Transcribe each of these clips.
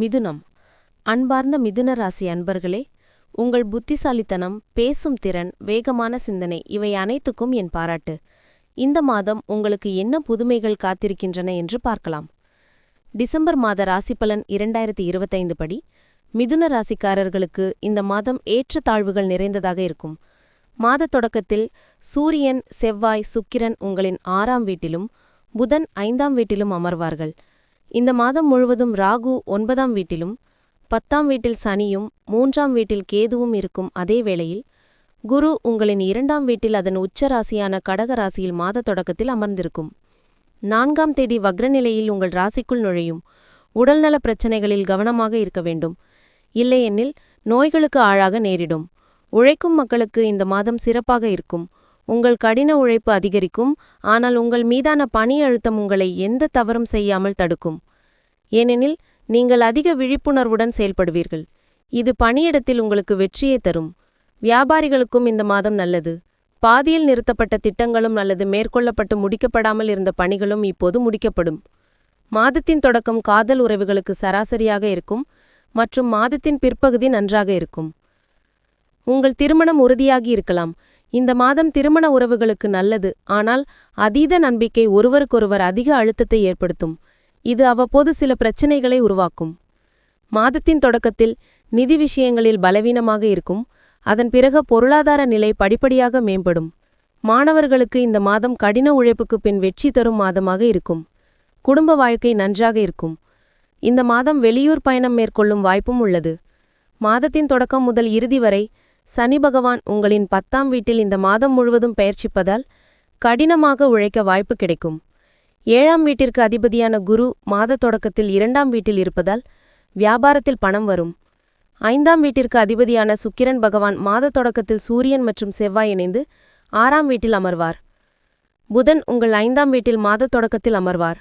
மிதுனம். அன்பார்ந்த மிதுன ராசி அன்பர்களே உங்கள் புத்திசாலித்தனம் பேசும் திறன் வேகமான சிந்தனை இவை அனைத்துக்கும் என் பாராட்டு. இந்த மாதம் உங்களுக்கு என்ன புதுமைகள் காத்திருக்கின்றன என்று பார்க்கலாம். டிசம்பர் மாத ராசிப்பலன் இரண்டாயிரத்தி இருபத்தைந்து படி மிதுன ராசிக்காரர்களுக்கு இந்த மாதம் ஏற்றத்தாழ்வுகள் நிறைந்ததாக இருக்கும். மாத தொடக்கத்தில் சூரியன் செவ்வாய் சுக்கிரன் உங்களின் ஆறாம் வீட்டிலும் புதன் ஐந்தாம் வீட்டிலும் அமர்வார்கள். இந்த மாதம் முழுவதும் ராகு ஒன்பதாம் வீட்டிலும் பத்தாம் வீட்டில் சனியும் மூன்றாம் வீட்டில் கேதுவும் இருக்கும் அதே வேளையில் குரு உங்களின் இரண்டாம் வீட்டில் அதன் உச்ச ராசியான கடக ராசியில் மாத தொடக்கத்தில் அமர்ந்திருக்கும். நான்காம் தேதி வக்ரநிலையில் உங்கள் ராசிக்குள் நுழையும். உடல்நல பிரச்சனைகளில் கவனமாக இருக்க வேண்டும். இல்லையெனில் நோய்களுக்கு ஆளாக நேரிடும். உழைக்கும் மக்களுக்கு இந்த மாதம் சிறப்பாக இருக்கும். உங்கள் கடின உழைப்பு அதிகரிக்கும் ஆனால் உங்கள் மீதான பணி அழுத்தம் உங்களை எந்த தவறும் செய்யாமல் தடுக்கும். ஏனெனில் நீங்கள் அதிக விழிப்புணர்வுடன் செயல்படுவீர்கள். இது பணியிடத்தில் உங்களுக்கு வெற்றியை தரும். வியாபாரிகளுக்கும் இந்த மாதம் நல்லது. பாதியில் நிறுத்தப்பட்ட திட்டங்களும் அல்லது மேற்கொள்ளப்பட்டு முடிக்கப்படாமல் இருந்த பணிகளும் இப்போது முடிக்கப்படும். மாதத்தின் தொடக்கம் காதல் உறவுகளுக்கு சராசரியாக இருக்கும் மற்றும் மாதத்தின் பிற்பகுதி நன்றாக இருக்கும். உங்கள் திருமணம் உறுதியாகி இருக்கலாம். இந்த மாதம் திருமண உறவுகளுக்கு நல்லது ஆனால் அதீத நம்பிக்கை ஒருவருக்கொருவர் அதிக அழுத்தத்தை ஏற்படுத்தும். இது அவ்வப்போது சில பிரச்சினைகளை உருவாக்கும். மாதத்தின் தொடக்கத்தில் நிதி விஷயங்களில் பலவீனமாக இருக்கும். அதன் பிறகு பொருளாதார நிலை படிப்படியாக மேம்படும். மாணவர்களுக்கு இந்த மாதம் கடின உழைப்புக்கு பின் வெற்றி தரும் மாதமாக இருக்கும். குடும்ப வாழ்க்கை நன்றாக இருக்கும். இந்த மாதம் வெளியூர் பயணம் மேற்கொள்ளும் வாய்ப்பும் உள்ளது. மாதத்தின் தொடக்கம் முதல் இறுதி வரை சனி பகவான் உங்களின் பத்தாம் வீட்டில் இந்த மாதம் முழுவதும் பெயர்ச்சிப்பதால் கடினமாக உழைக்க வாய்ப்பு கிடைக்கும். ஏழாம் வீட்டிற்கு அதிபதியான குரு மாத தொடக்கத்தில் இரண்டாம் வீட்டில் இருப்பதால் வியாபாரத்தில் பணம் வரும். ஐந்தாம் வீட்டிற்கு அதிபதியான சுக்கிரன் பகவான் மாத தொடக்கத்தில் சூரியன் மற்றும் செவ்வாய் இணைந்து ஆறாம் வீட்டில் அமர்வார். புதன் உங்கள் ஐந்தாம் வீட்டில் மாத தொடக்கத்தில் அமர்வார்.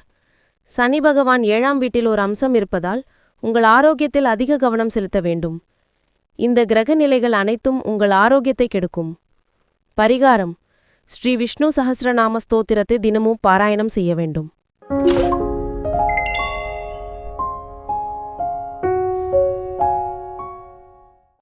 சனி பகவான் ஏழாம் வீட்டில் ஒரு அம்சம் இருப்பதால் உங்கள் ஆரோக்கியத்தில் அதிக கவனம் செலுத்த வேண்டும். இந்த கிரக நிலைகள் அனைத்தும் உங்கள் ஆரோக்கியத்தை கெடுக்கும். பரிகாரம். ஸ்ரீ விஷ்ணு சஹஸ்ரநாம ஸ்தோத்திரத்தை தினமும் பாராயணம் செய்ய வேண்டும்.